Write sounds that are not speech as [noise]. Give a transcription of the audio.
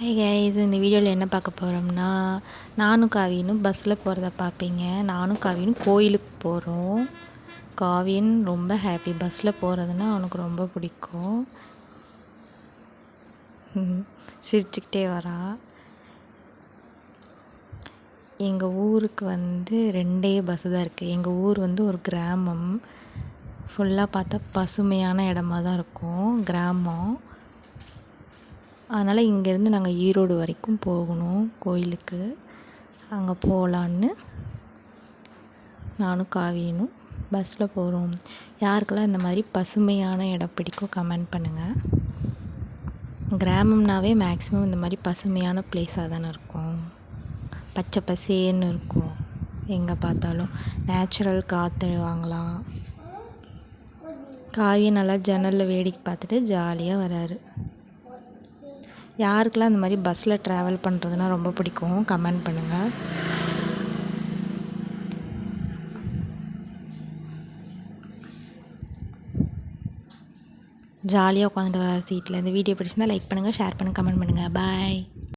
Hey guys இந்த வீடியோவில் என்ன பார்க்க போகிறோம்னா நானும் காவியனும் பஸ்ஸில் போகிறத பார்ப்பீங்க நானும் காவியனும் கோயிலுக்கு போகிறோம் காவியன் ரொம்ப ஹாப்பி பஸ்ஸில் போகிறதுனா அவனுக்கு ரொம்ப பிடிக்கும். [laughs] சிரிச்சுக்கிட்டே வரா. எங்கள் ஊருக்கு வந்து ரெண்டே பஸ்ஸு தான் இருக்குது எங்கள் ஊர் வந்து ஒரு கிராமம். ஃபுல்லாக பார்த்தா பசுமையான இடமா தான் இருக்கும். கிராமம். அதனால் இங்கேருந்து நாங்கள் ஈரோடு வரைக்கும் போகணும் கோயிலுக்கு. அங்கே போகலான்னு நானும் காவியனும் பஸ்ஸில் போகிறோம் யாருக்கெல்லாம் இந்த மாதிரி பசுமையான இடம் பிடிக்கும் கமெண்ட் பண்ணுங்கள் கிராமம்னாவே மேக்ஸிமம் இந்த மாதிரி பசுமையான பிளேஸாக தானே இருக்கும். பச்சை பசேன்னு இருக்கும். எங்கே பார்த்தாலும் நேச்சுரல் காற்று வாங்கலாம். காவியம் நல்லா ஜன்னலில் வேடிக்கை பார்த்துட்டு ஜாலியாக வராரு. யாருக்கெல்லாம் இந்த மாதிரி பஸ்ஸில் ட்ராவல் பண்ணுறதுனா ரொம்ப பிடிக்கும்? கமெண்ட் பண்ணுங்கள் ஜாலியாக உட்காந்துட்டு வர சீட்டில் இந்த வீடியோ பிடிச்சிருந்தால் லைக் பண்ணுங்கள் ஷேர் பண்ணுங்கள் கமெண்ட் பண்ணுங்கள் பாய்